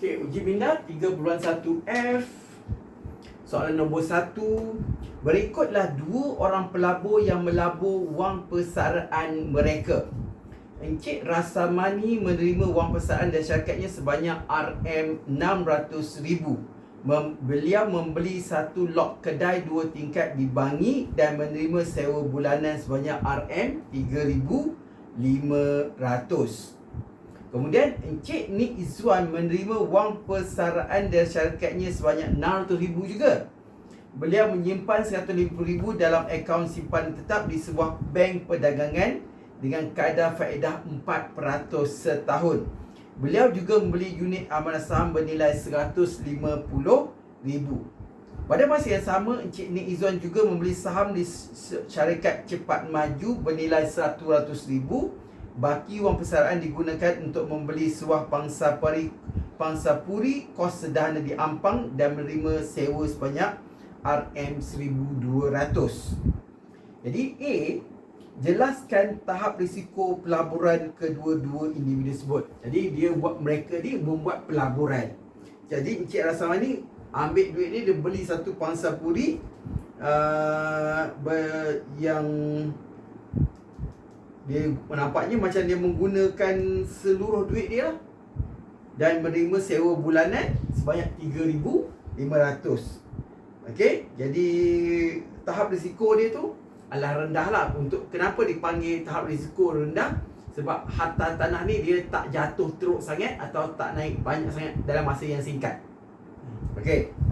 Okey, uji minda 3.1F. Soalan nombor 1. Berikutlah dua orang pelabur yang melabur wang persaraan mereka. Encik Rasamani menerima wang persaraan dan syarikat sebanyak RM600,000. Mem- beliau membeli satu lot kedai dua tingkat di Bangi dan menerima sewa bulanan sebanyak RM3,500. Kemudian Encik Nik Izzuan menerima wang persaraan dan syarikatnya sebanyak RM600,000 juga. Beliau menyimpan RM150,000 dalam akaun simpanan tetap di sebuah bank perdagangan dengan kadar faedah 4% setahun. Beliau juga membeli unit amanah saham bernilai RM150,000. Pada masa yang sama, Encik Nik Izzuan juga membeli saham di syarikat cepat maju bernilai RM100,000 Baki wang persaraan digunakan untuk membeli sebuah pangsa pari pangsa puri kos sederhana di Ampang dan menerima sewa sebanyak RM1200. Jadi A jelaskan tahap risiko pelaburan kedua-dua individu tersebut. Jadi dia buat mereka ni membuat pelaburan. Jadi Encik Rasamani ambil duit ni dia beli satu pangsa puri uh, yang dia nampaknya macam dia menggunakan seluruh duit dia lah. Dan menerima sewa bulanan sebanyak 3500 okey jadi tahap risiko dia tu adalah rendah lah. Untuk kenapa dipanggil tahap risiko rendah? Sebab harta tanah ni dia tak jatuh teruk sangat atau tak naik banyak sangat dalam masa yang singkat. Okey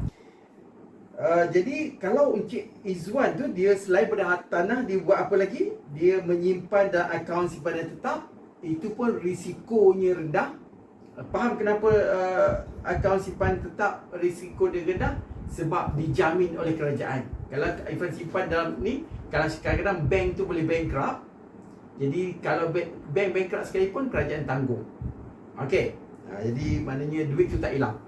Uh, jadi kalau Encik Izzuan tu dia selain pada tanah dia buat apa lagi? Dia menyimpan dalam akaun simpanan tetap itu pun risikonya rendah. Faham kenapa uh, akaun simpanan tetap risiko dia rendah? Sebab dijamin oleh kerajaan. Kalau Ifan simpan dalam ni, kalau kadang-kadang bank tu boleh bankrupt. Jadi kalau bank, bank bankrupt sekalipun kerajaan tanggung. Okey. Uh, jadi maknanya duit tu tak hilang.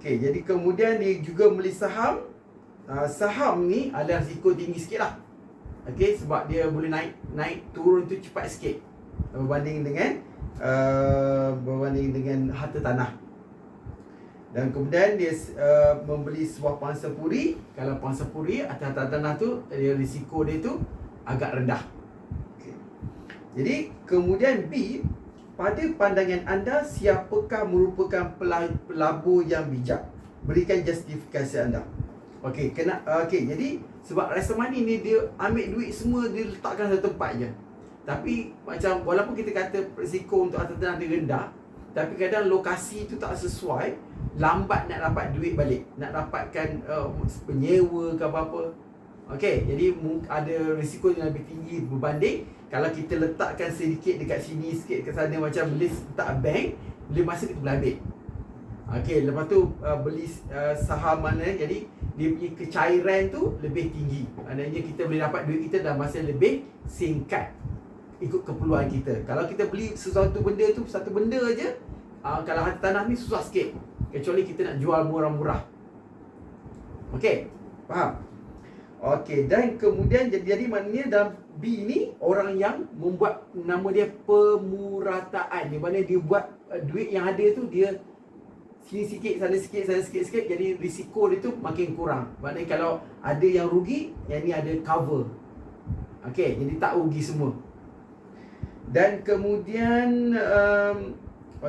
Okey, jadi kemudian dia juga beli saham. Uh, saham ni ada risiko tinggi sikit lah. Okey, sebab dia boleh naik naik turun tu cepat sikit berbanding dengan uh, berbanding dengan harta tanah. Dan kemudian dia uh, membeli sebuah pangsa puri. Kalau pangsa puri atau harta tanah tu, dia risiko dia tu agak rendah. Okay. Jadi kemudian B pada pandangan anda, siapakah merupakan pelabur yang bijak? Berikan justifikasi anda. Okey, kena okey. Jadi sebab rasa money ni dia ambil duit semua dia letakkan satu tempat je. Tapi macam walaupun kita kata risiko untuk harta tanah dia rendah, tapi kadang lokasi tu tak sesuai, lambat nak dapat duit balik. Nak dapatkan uh, penyewa ke apa-apa. Okey, jadi ada risiko yang lebih tinggi berbanding kalau kita letakkan sedikit dekat sini sikit ke sana macam beli letak bank boleh masa kita ambil Okey, lepas tu uh, beli uh, saham mana jadi dia punya kecairan tu lebih tinggi. Maknanya kita boleh dapat duit kita dalam masa lebih singkat ikut keperluan kita. Kalau kita beli sesuatu benda tu satu benda aja, uh, kalau harta tanah ni susah sikit. Kecuali kita nak jual murah-murah. Okey, faham? Okey, dan kemudian jadi, jadi maknanya dalam B ni orang yang membuat nama dia pemurataan. Di mana dia buat uh, duit yang ada tu dia sini sikit, sana sikit, sana sikit sikit jadi risiko dia tu makin kurang. Maknanya kalau ada yang rugi, yang ni ada cover. Okey, jadi tak rugi semua. Dan kemudian um,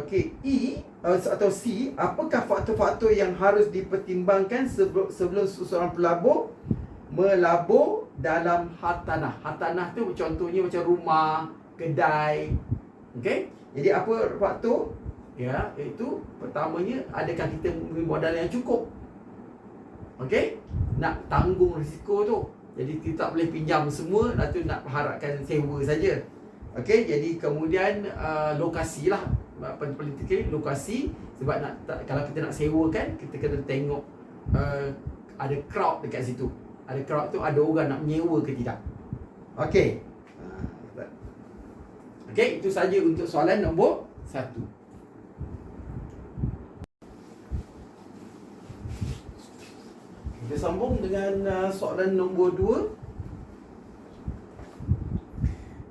okey, E uh, atau C, apakah faktor-faktor yang harus dipertimbangkan sebelum sebelum seseorang pelabur melabur dalam harta tanah. Harta tanah tu contohnya macam rumah, kedai. Okey? Jadi apa faktor? Ya, iaitu pertamanya adakah kita mempunyai modal yang cukup? Okey? Nak tanggung risiko tu. Jadi kita tak boleh pinjam semua, lalu nak harapkan sewa saja. Okey, jadi kemudian uh, lokasi lah politik lokasi sebab nak kalau kita nak sewakan kita kena tengok uh, ada crowd dekat situ ada crowd tu ada orang nak menyewa ke tidak. Okey. Okey, itu saja untuk soalan nombor satu. Kita sambung dengan uh, soalan nombor dua.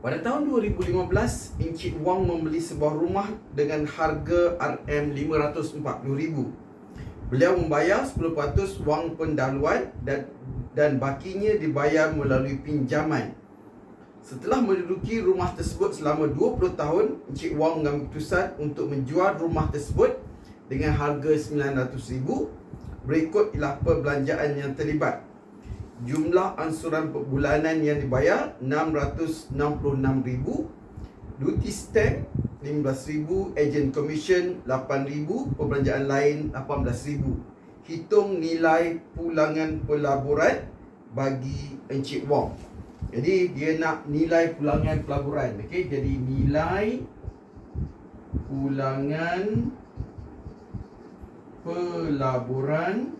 Pada tahun 2015, Encik Wang membeli sebuah rumah dengan harga RM540,000. Beliau membayar 10% wang pendahuluan dan dan bakinya dibayar melalui pinjaman. Setelah menduduki rumah tersebut selama 20 tahun, Encik Wang mengambil keputusan untuk menjual rumah tersebut dengan harga RM900,000. Berikut ialah perbelanjaan yang terlibat. Jumlah ansuran bulanan yang dibayar 666,000 duty stamp 15,000 agent commission 8,000 perbelanjaan lain 18,000 hitung nilai pulangan pelaburan bagi Encik Wong. Jadi dia nak nilai pulangan pelaburan okey? Jadi nilai pulangan pelaburan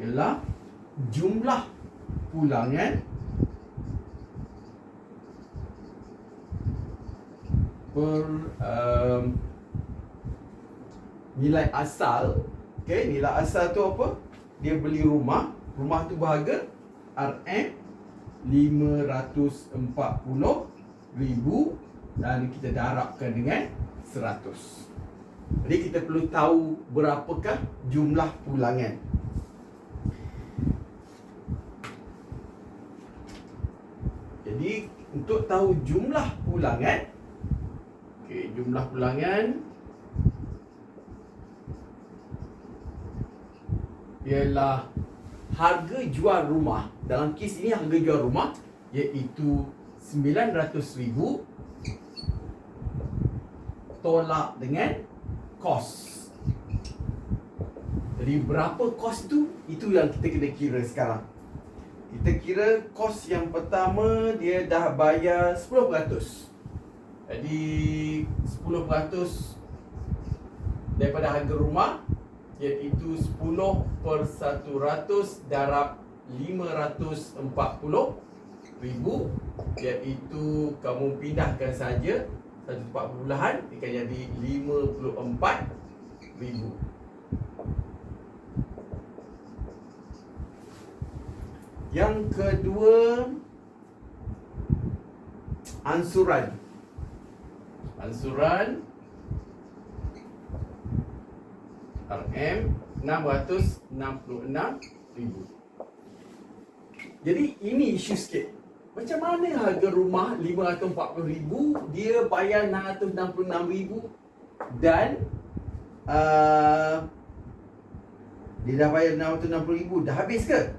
ialah jumlah pulangan per um, nilai asal okay, nilai asal tu apa? Dia beli rumah. Rumah tu berharga RM 540 ribu dan kita darabkan dengan 100 jadi kita perlu tahu berapakah jumlah pulangan. Jadi untuk tahu jumlah pulangan okey jumlah pulangan ialah harga jual rumah dalam kes ini harga jual rumah iaitu 900,000 tolak dengan kos. Jadi berapa kos tu itu yang kita kena kira sekarang. Kita kira kos yang pertama dia dah bayar 10%. Jadi 10% daripada harga rumah iaitu 10 per 100 darab 540 ribu iaitu kamu pindahkan saja satu tempat perpuluhan dia akan jadi 54 ribu. Yang kedua Ansuran. Ansuran RM 666 ribu Jadi ini isu sikit Macam mana harga rumah 540 ribu Dia bayar 666 ribu Dan uh, Dia dah bayar 660 ribu Dah habis ke?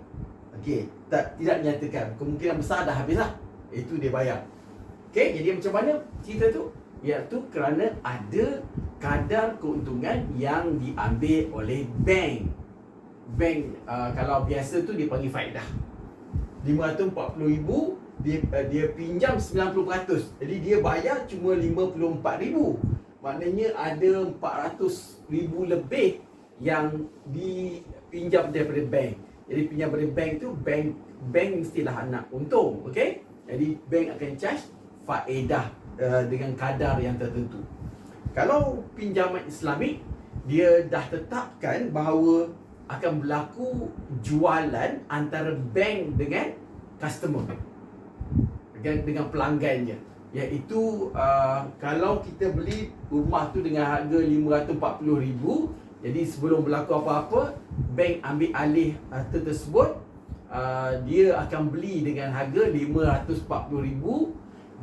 Okey, tak tidak nyatakan kemungkinan besar dah habis lah. Itu dia bayar. Okey, jadi macam mana cerita tu? Iaitu kerana ada kadar keuntungan yang diambil oleh bank. Bank uh, kalau biasa tu dia panggil faedah. 540,000 dia uh, dia pinjam 90%. Jadi dia bayar cuma 54,000. Maknanya ada 400,000 lebih yang dipinjam daripada bank. Jadi pinjam dari bank tu bank bank mestilah nak untung, okey? Jadi bank akan charge faedah uh, dengan kadar yang tertentu. Kalau pinjaman Islamik dia dah tetapkan bahawa akan berlaku jualan antara bank dengan customer. Dengan dengan pelanggannya. Iaitu uh, kalau kita beli rumah tu dengan harga 540,000 jadi sebelum berlaku apa-apa, bank ambil alih harta tersebut, uh, dia akan beli dengan harga RM540,000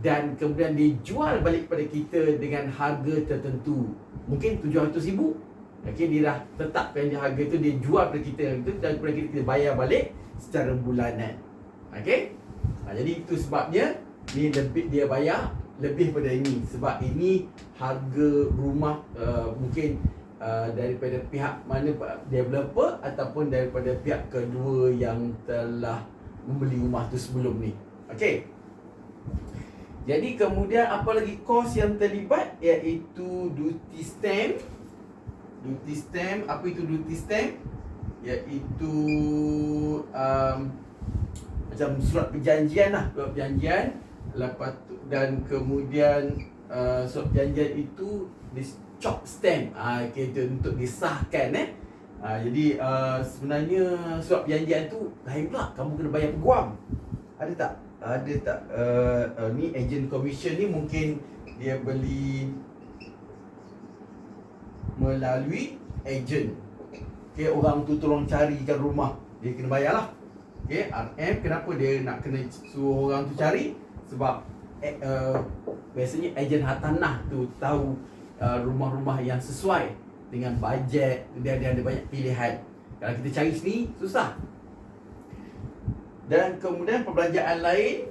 dan kemudian dia jual balik kepada kita dengan harga tertentu. Mungkin RM700,000. Okay, dia dah tetapkan harga itu, dia jual kepada kita itu dan kemudian kita, kita bayar balik secara bulanan. Okay? Nah, jadi itu sebabnya ni lebih dia bayar lebih pada ini sebab ini harga rumah uh, mungkin Uh, daripada pihak mana developer ataupun daripada pihak kedua yang telah membeli rumah tu sebelum ni. Okey. Jadi kemudian apa lagi kos yang terlibat? Iaitu duty stamp. Duty stamp, apa itu duty stamp? Iaitu um, macam surat perjanjian lah, surat perjanjian. Lepas tu, dan kemudian uh, surat perjanjian itu chop stamp. Ah uh, kita untuk disahkan eh. Uh, jadi uh, sebenarnya surat perjanjian tu lain pula. Kamu kena bayar peguam. Ada tak ada tak uh, uh, ni agent commission ni mungkin dia beli melalui agent. Okay, orang tu tolong carikan rumah. Dia kena bayar lah. Okay, RM kenapa dia nak kena suruh orang tu cari? Sebab uh, biasanya ejen hartanah tu tahu uh, rumah-rumah yang sesuai dengan bajet. Dia, dia ada banyak pilihan. Kalau kita cari sini, susah. Dan kemudian perbelanjaan lain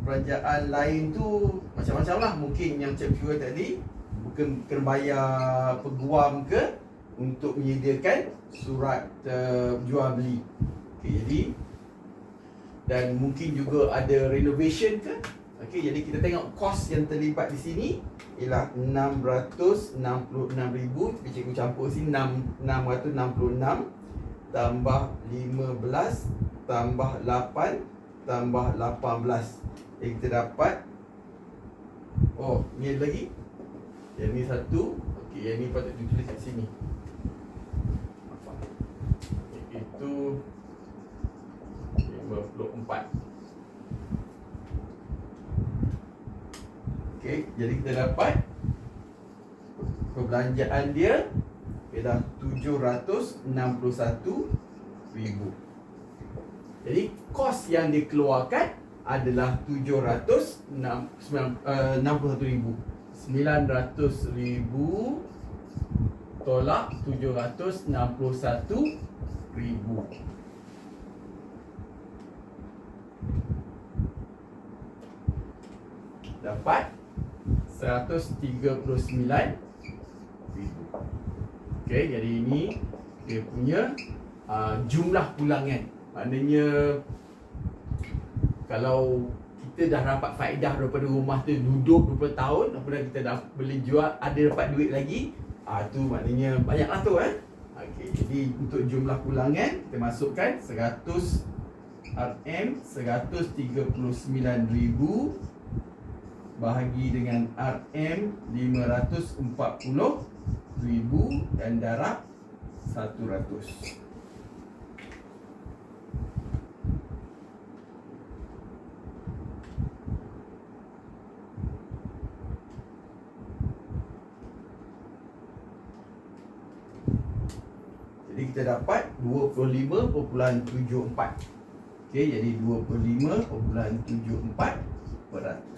Perbelanjaan lain tu Macam-macam lah. Mungkin yang Cik Kira tadi Bukan kena bayar peguam ke Untuk menyediakan Surat uh, jual beli. Okay, Jadi Dan mungkin juga ada renovation ke? Okay, jadi kita tengok kos yang terlibat di sini ialah 666,000 tapi cikgu campur sini 6, 666 tambah 15 tambah 8 tambah 18 Jadi kita dapat Oh, ni ada lagi? Yang ni satu Okey, yang ni patut ditulis kat sini. Okay, Itu 54 Okey, jadi kita dapat Perbelanjaan dia Ialah 761 ribu. Jadi kos yang dikeluarkan adalah 761 uh, ribu. 900 ribu tolak 761 ribu. Dapat 139 ribu Okay, jadi ini dia punya uh, jumlah pulangan. Maknanya Kalau kita dah dapat faedah daripada rumah tu duduk 20 tahun Kemudian kita dah beli jual ada dapat duit lagi ah tu maknanya banyak lah tu eh. Okey, jadi untuk jumlah pulangan kita masukkan 100 RM 139,000 bahagi dengan RM 540,000 dan darab 100. Jadi kita dapat 25.74 Okey, jadi 25.74 peratus